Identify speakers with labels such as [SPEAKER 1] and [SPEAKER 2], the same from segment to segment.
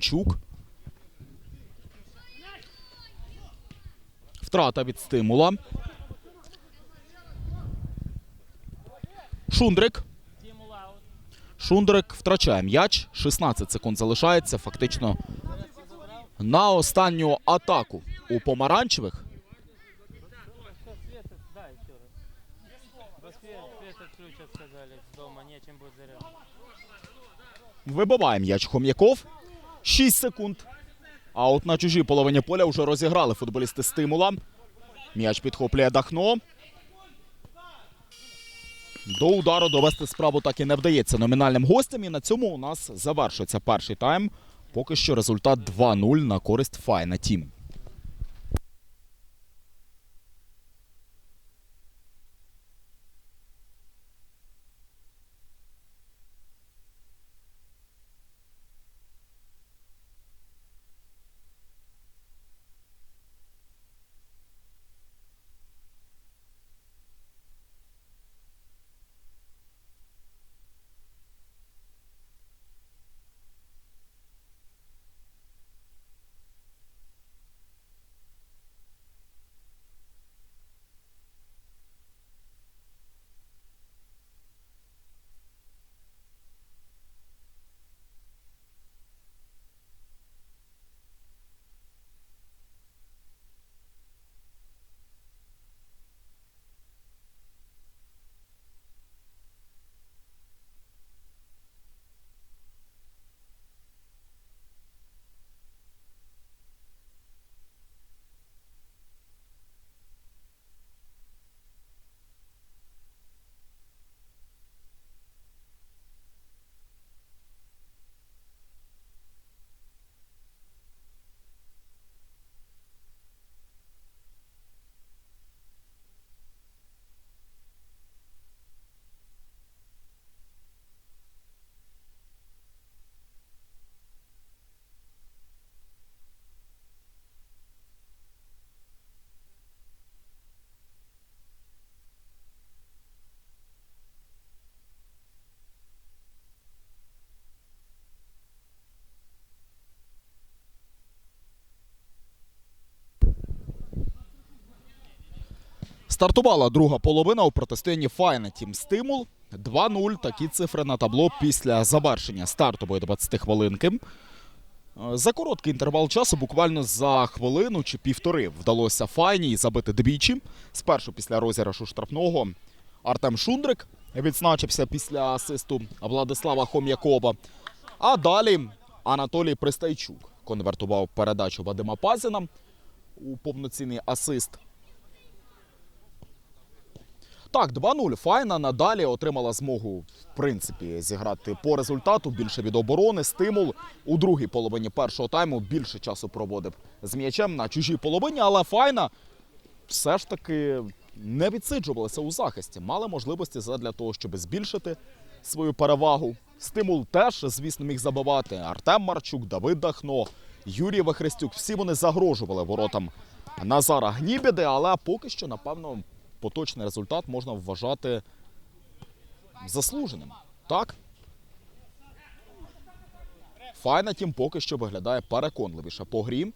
[SPEAKER 1] Чук. Втрата від стимула. Шундрик. Шундрик втрачає м'яч. 16 секунд залишається. Фактично на останню атаку у помаранчевих. Вибиває м'яч Хом'яков. 6 секунд. А от на чужій половині поля вже розіграли футболісти стимула. М'яч підхоплює Дахно. До удару довести справу так і не вдається номінальним гостям. І на цьому у нас завершується перший тайм. Поки що результат 2-0 на користь Файна Тім. Стартувала друга половина у протистоянні Файна Тім Стимул. 2-0. Такі цифри на табло після завершення стартової 20 хвилинки. За короткий інтервал часу, буквально за хвилину чи півтори, вдалося Файній забити двічі. Спершу після розіграшу штрафного Артем Шундрик відзначився після асисту Владислава Хом'якова. А далі Анатолій Пристайчук конвертував передачу Вадима Пазіна у повноцінний асист. Так, 2-0. Файна надалі отримала змогу, в принципі, зіграти по результату більше від оборони. Стимул у другій половині першого тайму більше часу проводив з м'ячем на чужій половині, але Файна все ж таки не відсиджувалася у захисті. Мали можливості для того, щоб збільшити свою перевагу. Стимул теж, звісно, міг забивати. Артем Марчук, Давид Дахно, Юрій Вахрестюк. Всі вони загрожували воротам Назара Гнібіди, але поки що, напевно, поточний результат можна вважати заслуженим. Так? Файна тім поки що виглядає переконливіше по грі.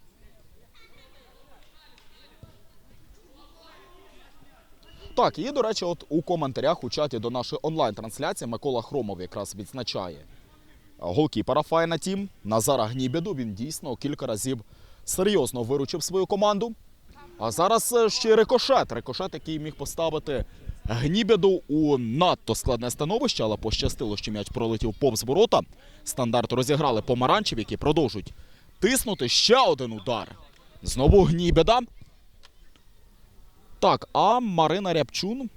[SPEAKER 1] Так, і, до речі, от у коментарях у чаті до нашої онлайн-трансляції Микола Хромов якраз відзначає голкіпера Файна Тім Назара Гнібіду. Він дійсно кілька разів серйозно виручив свою команду. А зараз е, ще рикошет. Рикошет, який міг поставити Гнібіду у надто складне становище, але пощастило, що м'яч пролетів повз ворота. Стандарт розіграли помаранчів, які продовжують тиснути. Ще один удар. Знову Гнібіда. Так, а Марина Рябчун.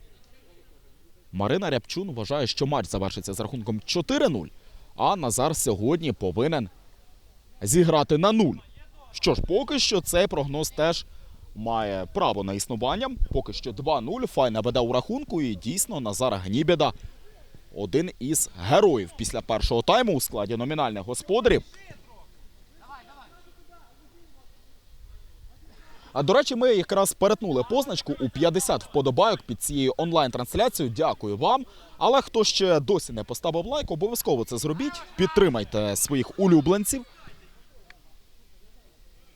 [SPEAKER 1] Марина Рябчун вважає, що матч завершиться з рахунком 4-0. А Назар сьогодні повинен зіграти на 0. Що ж, поки що цей прогноз теж має право на існування. Поки що 2-0. Файна веде у рахунку. І дійсно Назар Гнібіда один із героїв після першого тайму у складі номінальних господарів. А до речі, ми якраз перетнули позначку у 50 вподобайок під цією онлайн-трансляцією. Дякую вам. Але хто ще досі не поставив лайк, обов'язково це зробіть. Підтримайте своїх улюбленців.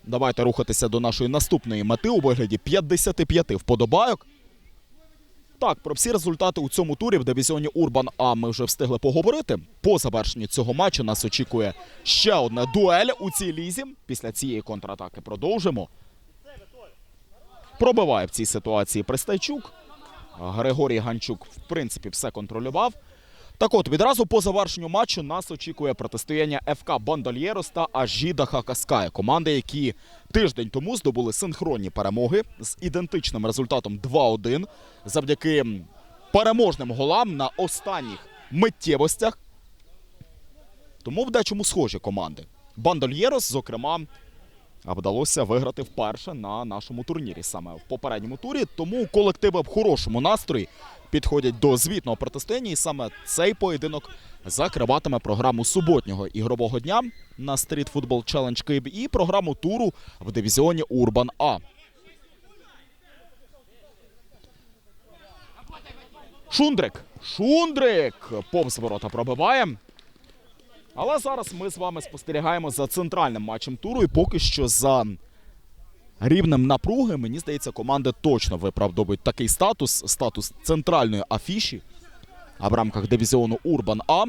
[SPEAKER 1] Давайте рухатися до нашої наступної мети у вигляді 55 вподобайок. Так, про всі результати у цьому турі в дивізіоні Урбан А ми вже встигли поговорити. По завершенню цього матчу нас очікує ще одна дуель у цій лізі. Після цієї контратаки продовжимо. Пробиває в цій ситуації Пристайчук. Григорій Ганчук, в принципі, все контролював. Так от, відразу по завершенню матчу нас очікує протистояння ФК Бандольєрос та Ажіда Хакаская. Команди, які тиждень тому здобули синхронні перемоги з ідентичним результатом 2-1 завдяки переможним голам на останніх миттєвостях. Тому в дечому схожі команди. Бандольєрос, зокрема, вдалося виграти вперше на нашому турнірі саме в попередньому турі. Тому колективи в хорошому настрої підходять до звітного протистояння, і саме цей поєдинок закриватиме програму суботнього ігрового дня на Street Football Challenge Kyiv і програму туру в дивізіоні Урбан А. Шундрик. Шундрик повз ворота пробиває. Але зараз ми з вами спостерігаємо за центральним матчем туру, і поки що за рівнем напруги, мені здається, команди точно виправдовують такий статус, статус центральної афіші. А в рамках дивізіону Урбан А.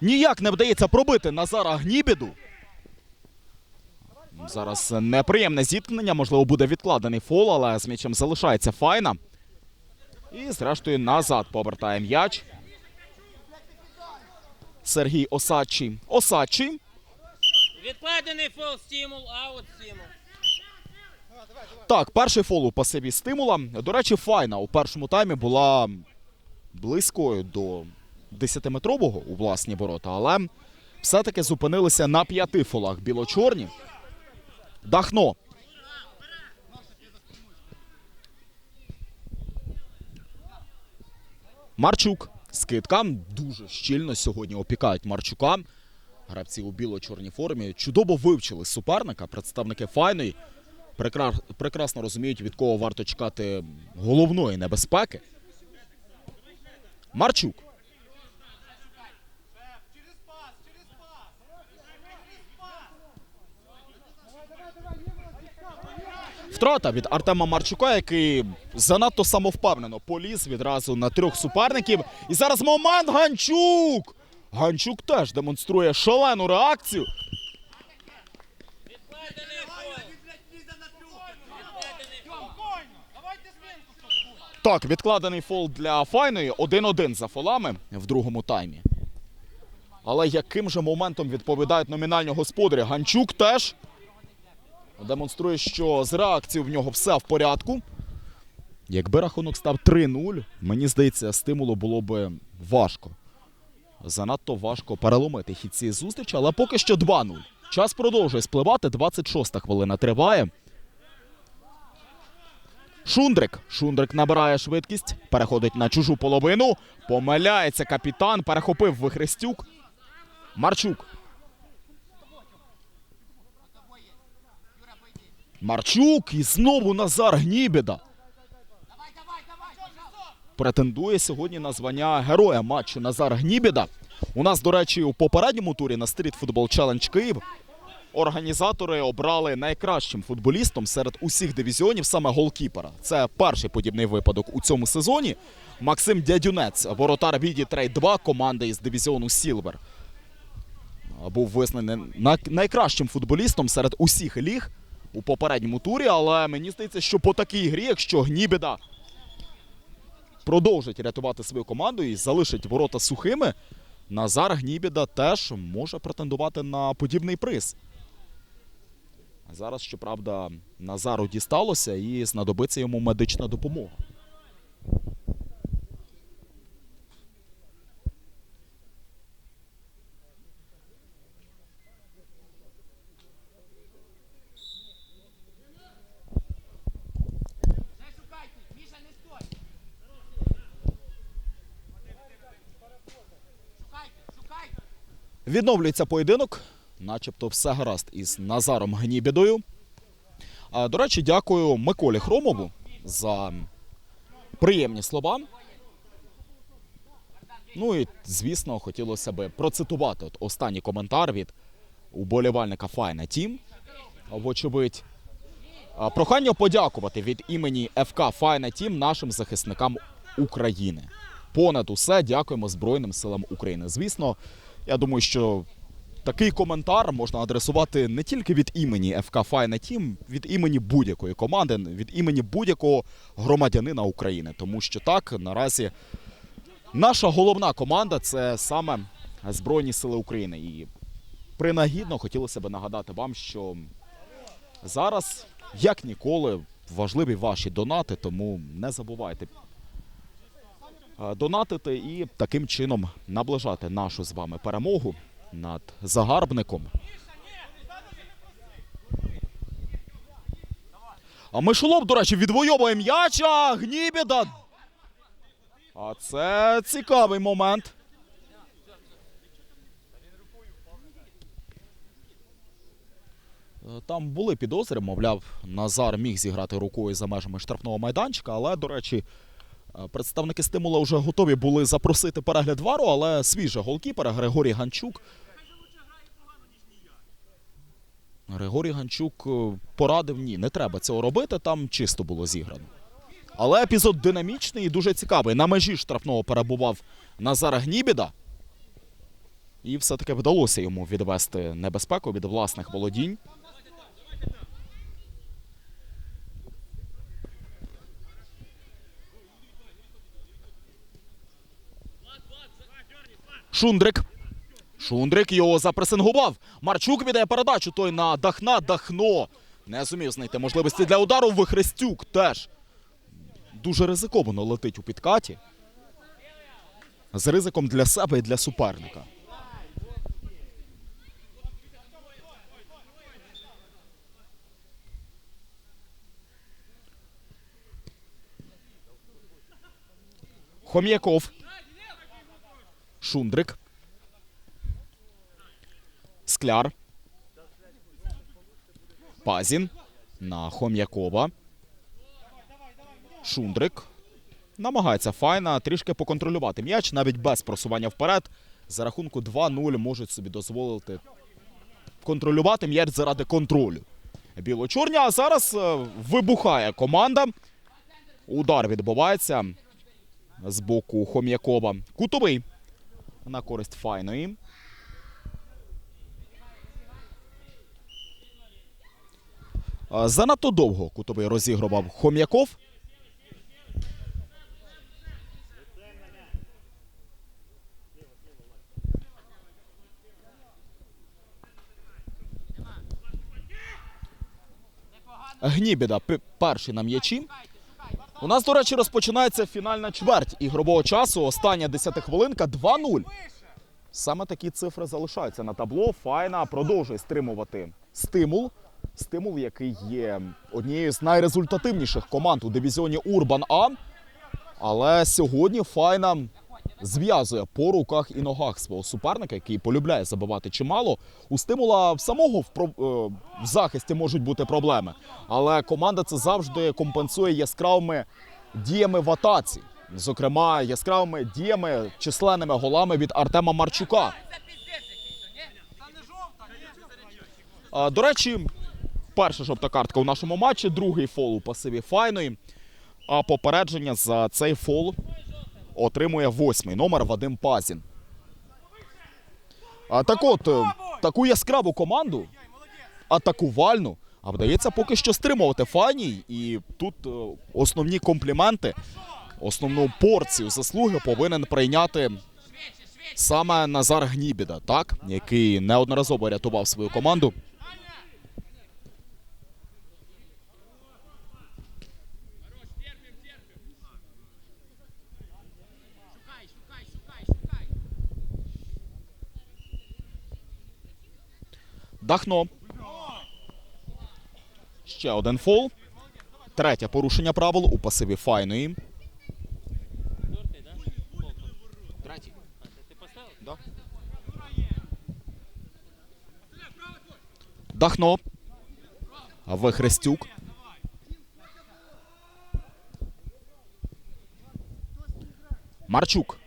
[SPEAKER 1] Ніяк не вдається пробити Назара Гнібіду. Зараз неприємне зіткнення, можливо, буде відкладений фол, але з м'ячем залишається файна. І, зрештою, назад повертає м'яч. Сергій Осадчий. Осадчий.
[SPEAKER 2] Відкладений фол, стимул, аут, стимул.
[SPEAKER 1] Так, перший фол у пасиві стимула. До речі, файна у першому таймі була близькою до 10-метрового у власні ворота, але все-таки зупинилися на п'яти фолах біло-чорні. Дахно. Марчук. Скидка. Дуже щільно сьогодні опікають Марчука. Гравці у біло-чорній формі чудово вивчили суперника, представники файної. Прекрасно розуміють, від кого варто чекати головної небезпеки. Марчук. Втрата від Артема Марчука, який занадто самовпевнено поліз відразу на трьох суперників. І зараз момент Ганчук! Ганчук теж демонструє шалену реакцію. Так, відкладений фол для файної 1-1 за фолами в другому таймі. Але яким же моментом відповідають номінальні господарі? Ганчук теж демонструє, що з реакцією в нього все в порядку. Якби рахунок став 3-0, мені здається, стимулу було би важко. Занадто важко переломити хід цієї зустрічі, але поки що 2-0. Час продовжує спливати. 26-та хвилина триває. Шундрик. Шундрик набирає швидкість, переходить на чужу половину. Помиляється капітан, перехопив Вихрестюк. Марчук. Марчук і знову Назар Гнібіда. Претендує сьогодні на звання героя матчу Назар Гнібіда. У нас, до речі, у попередньому турі на Street Football Challenge Київ організатори обрали найкращим футболістом серед усіх дивізіонів саме голкіпера. Це перший подібний випадок у цьому сезоні. Максим Дядюнець, воротар Віді Трейд 2 команди із дивізіону Сілвер. Був визнаний найкращим футболістом серед усіх ліг у попередньому турі, але мені здається, що по такій грі, якщо Гнібіда продовжить рятувати свою команду і залишить ворота сухими, Назар Гнібіда теж може претендувати на подібний приз. Зараз, щоправда, Назару дісталося і знадобиться йому медична допомога. Відновлюється поєдинок, начебто все гаразд із Назаром Гнібідою. До речі, дякую Миколі Хромову за приємні слова. Ну і, звісно, хотілося би процитувати от останній коментар від уболівальника Файна Тім. Вочевидь, Прохання подякувати від імені ФК Файна Тім нашим захисникам України. Понад усе дякуємо Збройним силам України. Звісно, я думаю, що такий коментар можна адресувати не тільки від імені ФК Файна Тім, від імені будь-якої команди, від імені будь-якого громадянина України. Тому що так наразі наша головна команда це саме Збройні Сили України. І принагідно хотілося б нагадати вам, що зараз, як ніколи, важливі ваші донати, тому не забувайте донатити і таким чином наближати нашу з вами перемогу над загарбником. А Мишолоб, до речі, відвоює м'яча. Гнібіда. А це цікавий момент. Е, Там були підозри, мовляв, Назар міг зіграти рукою за межами штрафного майданчика, але, до речі, е, представники стимула вже готові були запросити перегляд вару, але свіжий голкіпер Григорій Ганчук. Григорій Ганчук е, порадив ні, не треба цього робити, там чисто було зіграно. Але епізод динамічний і дуже цікавий. На межі штрафного перебував Назар Гнібіда. І все-таки вдалося йому відвести небезпеку від власних володінь. Шундрик. Шундрик його запресингував. Марчук віддає передачу. Той на Дахна. Дахно. Не зумів знайти можливості для удару. Вихрестюк теж дуже ризиковано летить у підкаті. З ризиком для себе і для суперника. Хом'яков. Шундрик. Скляр. Пазін. На Хом'якова. Шундрик. Намагається файна трішки поконтролювати м'яч, навіть без просування вперед. За рахунку 2-0 можуть собі дозволити контролювати м'яч заради контролю. Біло-чорні, а зараз е, вибухає команда. Удар відбувається з боку Хом'якова. Кутовий на користь файної. Занадто довго кутовий розігрував Хом'яков. Гнібіда перший на м'ячі. У нас, до речі, розпочинається фінальна чверть ігрового часу. Остання десятихвилинка 2-0. Саме такі цифри залишаються на табло. Файна продовжує стримувати стимул. Стимул, який є однією з найрезультативніших команд у дивізіоні Урбан А. Але сьогодні Файна зв'язує по руках і ногах свого суперника, який полюбляє забивати чимало. У стимула в самого в, про- е, в захисті можуть бути проблеми. Але команда це завжди компенсує яскравими діями в атаці. Зокрема, яскравими діями, численними голами від Артема Марчука. До речі, перша жовта картка у нашому матчі, другий фол у пасиві файної. А попередження за цей фол отримує восьмий номер Вадим Пазін. А так от, е, таку яскраву команду, атакувальну, а вдається поки що стримувати файній. І тут е, основні компліменти, основну порцію заслуги повинен прийняти саме Назар Гнібіда, так? який неодноразово рятував свою команду. Дахно. Ще один фол. Третє порушення правил у пасиві файної.
[SPEAKER 2] Четвертый, да? Фол тут.
[SPEAKER 1] Третій.
[SPEAKER 2] А, ты, ты поставил?
[SPEAKER 1] Да. Дахно. Вихрестюк. Марчук.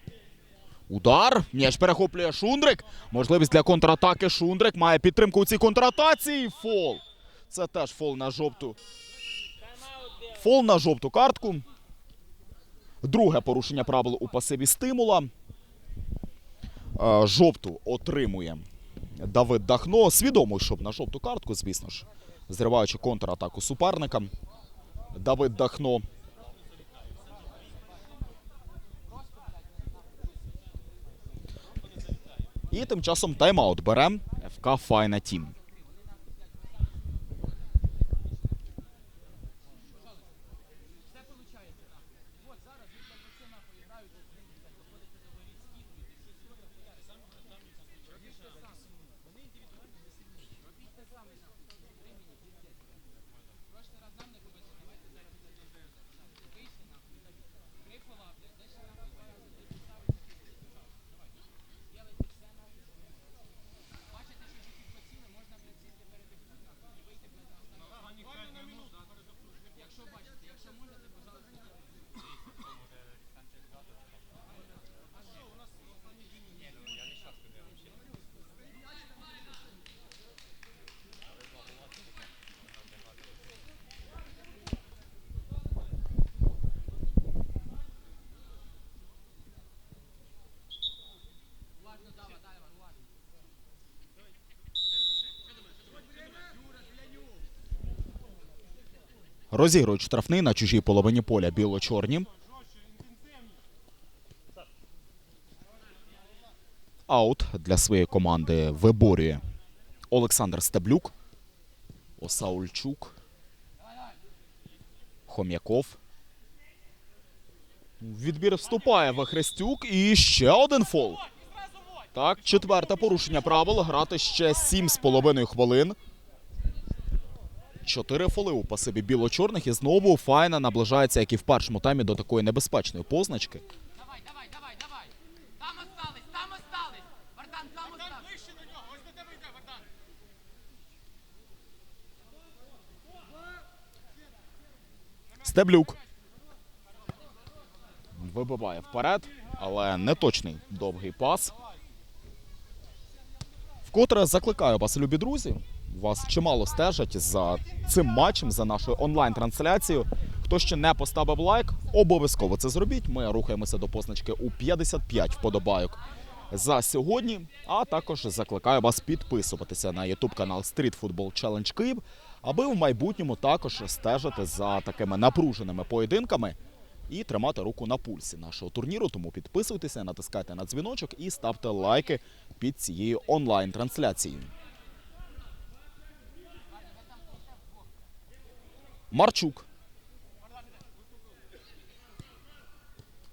[SPEAKER 1] Удар. М'яч перехоплює Шундрик. Можливість для контратаки. Шундрик має підтримку у цій контратації. Фол. Це теж фол на жовту. Фол на жовту картку. Друге порушення правил у пасиві стимула. Е, Жовту отримує Давид Дахно. Свідомо йшов на жовту картку, звісно ж, зриваючи контратаку суперника. Давид Дахно. І тим часом тайм-аут бере ФК Файна Тім. Розігрують штрафний на чужій половині поля біло-чорні. Аут для своєї команди виборює Олександр Стеблюк, Осаульчук, Хом'яков. Відбір вступає Вахрестюк і ще один фол. Так, четверте порушення правил. Грати ще 7,5 хвилин. Чотири фоли у пасиві біло-чорних і знову Файна наближається, як і в першому таймі, до такої небезпечної позначки.
[SPEAKER 3] Давай, давай, давай, давай. Там остались, там остались. Вардан, там остались. Ближче до нього, ось до тебе йде, Вардан.
[SPEAKER 1] Стеблюк. Вибиває вперед, але неточний довгий пас. Вкотре закликаю вас, любі друзі. Вас чимало стежать за цим матчем, за нашою онлайн-трансляцією. Хто ще не поставив лайк, обов'язково це зробіть. Ми рухаємося до позначки у 55 вподобайок за сьогодні. А також закликаю вас підписуватися на YouTube канал Street Football Challenge Київ, аби в майбутньому також стежити за такими напруженими поєдинками і тримати руку на пульсі нашого турніру. Тому підписуйтеся, натискайте на дзвіночок і ставте лайки під цією онлайн-трансляцією. Марчук.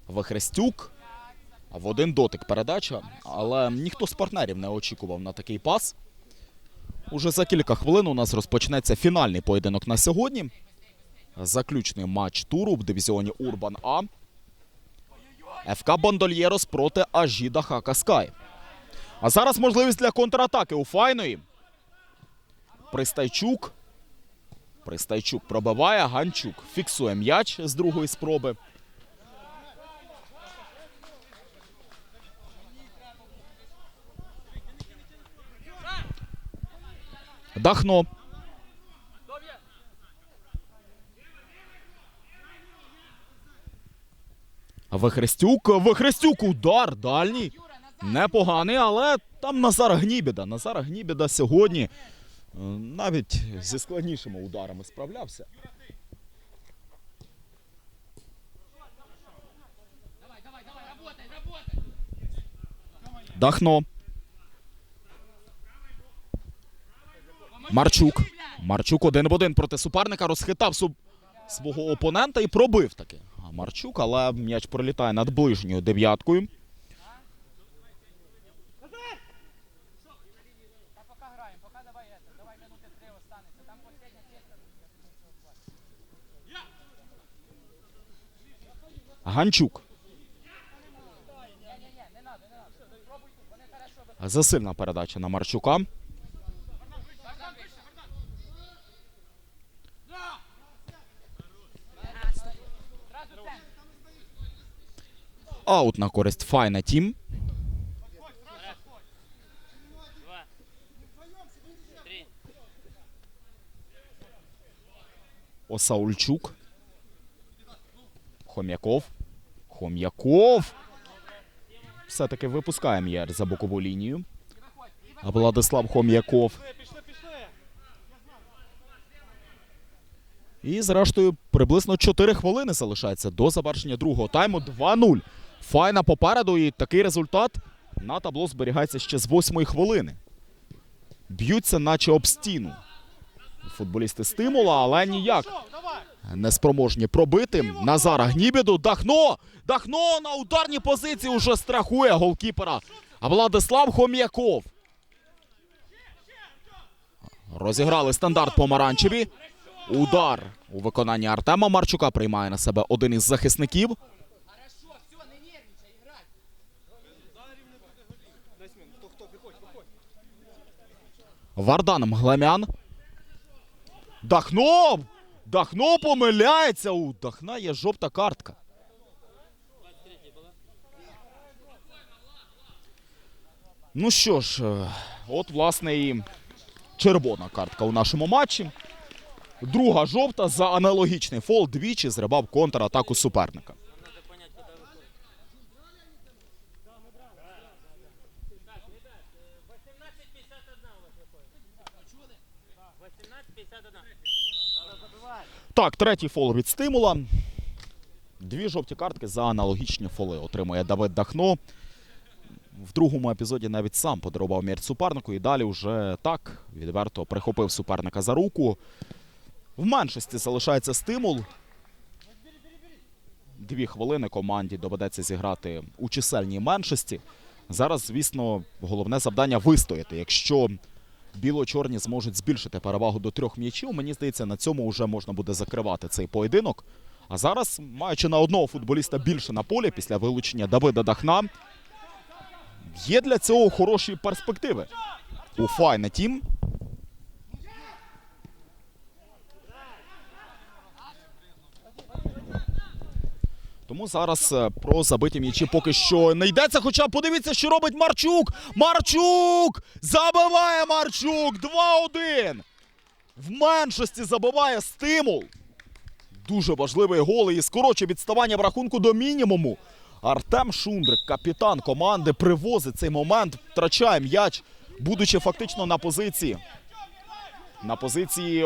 [SPEAKER 1] Вихрестюк. В один дотик передача, але ніхто з партнерів не очікував на такий пас. Уже за кілька хвилин у нас розпочнеться фінальний поєдинок на сьогодні. Заключний матч туру в дивізіоні Урбан А. ФК Бондольєрос проти Ажіда Хакаскай. А зараз можливість для контратаки у Файної. Пристайчук. Пристайчук пробиває. Ганчук фіксує м'яч з другої спроби. Дахно. Вихрестюк, Вихрестюк, удар дальній. Непоганий, але там Назар Гнібіда. Назар Гнібіда сьогодні навіть зі складнішими ударами справлявся. Дахно. Марчук. Марчук один в один проти суперника розхитав су- свого опонента і пробив таки. А Марчук, але м'яч пролітає над ближньою дев'яткою. Ганчук. Засильна передача на Марчука. Аут на користь Файна Тім. Осаульчук. Хом'яков. Хом'яков. Все-таки випускає м'яч за бокову лінію. А Владислав Хом'яков. І зрештою приблизно 4 хвилини залишається до завершення другого тайму. 2-0. Файна попереду, і такий результат на табло зберігається ще з 8 хвилини. Б'ються, наче об стіну. Футболісти стимула, але ніяк неспроможні пробити. Назара Гнібіду. Дахно! Дахно на ударній позиції уже страхує голкіпера. А Владислав Хом'яков. Розіграли стандарт помаранчеві. Удар у виконанні Артема Марчука приймає на себе один із захисників. Вардан Мглемян. Дахно! Дахно помиляється. У Дахна є жовта картка. Ну що ж, е, от власне і червона картка у нашому матчі. Друга жовта за аналогічний фол двічі зрибав контратаку суперника. Так, третій фол від стимула. Дві жовті картки за аналогічні фоли отримує Давид Дахно. В другому епізоді навіть сам подарував м'яч супернику і далі вже так відверто прихопив суперника за руку. В меншості залишається стимул. Дві хвилини команді доведеться зіграти у чисельній меншості. Зараз, звісно, головне завдання вистояти. Якщо біло-чорні зможуть збільшити перевагу до трьох м'ячів, мені здається, на цьому вже можна буде закривати цей поєдинок. А зараз, маючи на одного футболіста більше на полі після вилучення Давида Дахна, є для цього хороші перспективи. У Файна Тім. Тому зараз е, про забиті м'ячі поки що не йдеться. Хоча подивіться, що робить Марчук. Марчук! Забиває Марчук! 2-1. В меншості забиває стимул. Дуже важливий гол і скорочує відставання в рахунку до мінімуму. Артем Шундрик, капітан команди, привозить цей момент, втрачає м'яч, будучи фактично на позиції. На позиції